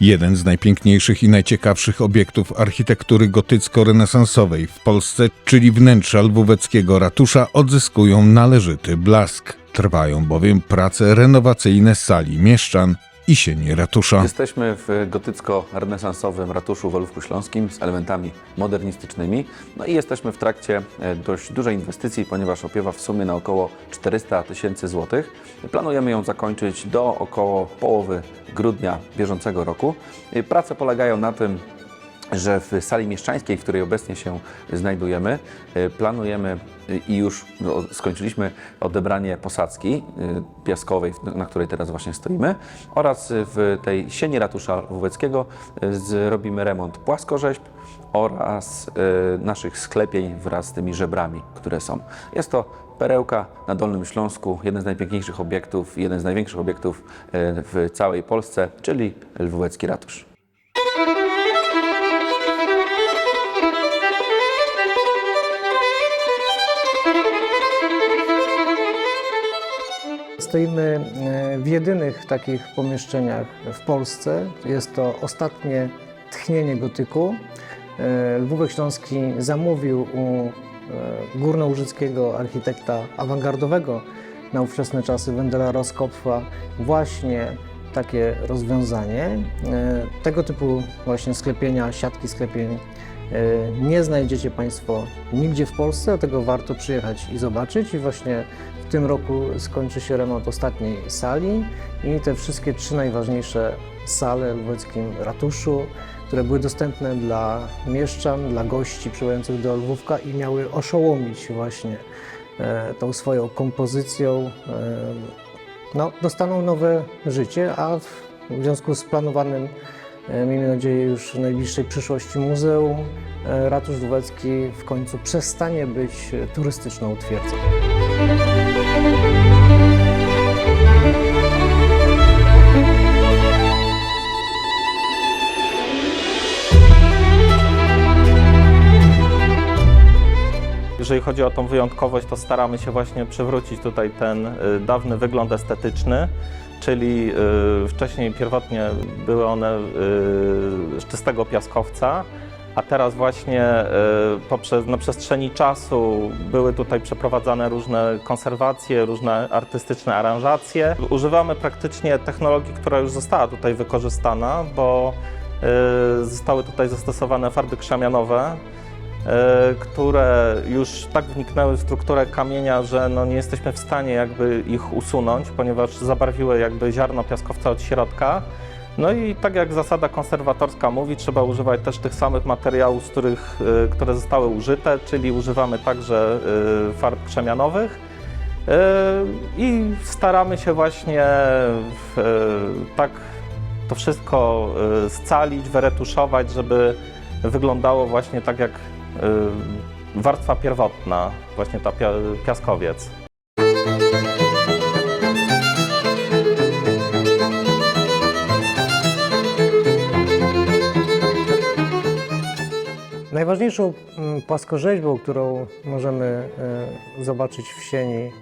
Jeden z najpiękniejszych i najciekawszych obiektów architektury gotycko-renesansowej w Polsce, czyli wnętrza lwóweckiego ratusza, odzyskują należyty blask. Trwają bowiem prace renowacyjne sali mieszczan i sieni ratusza. Jesteśmy w gotycko-renesansowym ratuszu w Olówku Śląskim z elementami modernistycznymi. No i jesteśmy w trakcie e, dość dużej inwestycji, ponieważ opiewa w sumie na około 400 tysięcy złotych. Planujemy ją zakończyć do około połowy grudnia bieżącego roku. E, Prace polegają na tym, że w sali mieszczańskiej, w której obecnie się znajdujemy, y, planujemy y, i już no, skończyliśmy odebranie posadzki y, piaskowej, na której teraz właśnie stoimy, oraz w tej sieni ratusza lwóweckiego zrobimy remont płaskorzeźb oraz naszych sklepień wraz z tymi żebrami, które są. Jest to perełka na Dolnym Śląsku, jeden z najpiękniejszych obiektów, jeden z największych obiektów w całej Polsce, czyli lwówecki ratusz. Stoimy e, w jedynych takich pomieszczeniach w Polsce. Jest to ostatnie tchnienie gotyku. E, Lwówek Śląski zamówił u e, górnołużyckiego architekta awangardowego na ówczesne czasy Wendela Roskopfa właśnie takie rozwiązanie. Tego typu właśnie sklepienia, siatki sklepień nie znajdziecie Państwo nigdzie w Polsce, dlatego warto przyjechać i zobaczyć. I właśnie w tym roku skończy się remont ostatniej sali i te wszystkie trzy najważniejsze sale w lwowskim ratuszu, które były dostępne dla mieszczan, dla gości przybyłych do Lwówka i miały oszołomić właśnie e, tą swoją kompozycją. e, No, dostaną nowe życie, a w związku z planowanym, e, miejmy nadzieję, już w najbliższej przyszłości muzeum, e, Ratusz Lwówecki w końcu przestanie być e, turystyczną twierdzą. Jeżeli chodzi o tą wyjątkowość, to staramy się właśnie przywrócić tutaj ten y, dawny wygląd estetyczny, czyli y, wcześniej pierwotnie były one y, z czystego piaskowca, a teraz właśnie poprzez, na przestrzeni czasu były tutaj przeprowadzane różne konserwacje, różne artystyczne aranżacje. Używamy praktycznie technologii, która już została tutaj wykorzystana, bo zostały tutaj zastosowane farby krzemianowe, które już tak wniknęły w strukturę kamienia, że no nie jesteśmy w stanie jakby ich usunąć, ponieważ zabarwiły jakby ziarno piaskowca od środka. No i tak jak zasada konserwatorska mówi, trzeba używać też tych samych materiałów, z których, e, które zostały użyte, czyli używamy także e, farb krzemianowych. E, I staramy się właśnie w, e, tak to wszystko e, scalić, wyretuszować, żeby wyglądało właśnie tak jak warstwa pierwotna, właśnie ta pia piaskowiec. Najważniejszą mm, płaskorzeźbą, którą możemy e, zobaczyć w sieni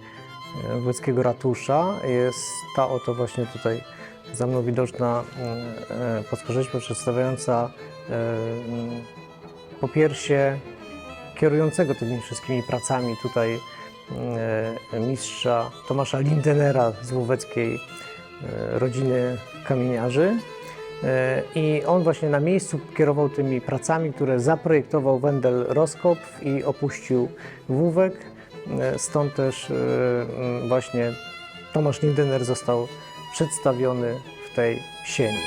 e, Łódzkiego ratusza jest ta oto właśnie tutaj za mną widoczna mm, płaskorzeźba przedstawiająca e, mm, popiersie kierującego tymi wszystkimi pracami tutaj e, mistrza Tomasza Lindenera z łoweckiej e, rodziny kamieniarzy. E, I on właśnie na miejscu kierował tymi pracami, które zaprojektował Wendel Roskopf i opuścił Wówek. Stąd też właśnie Tomasz Lindener został przedstawiony w tej sieni.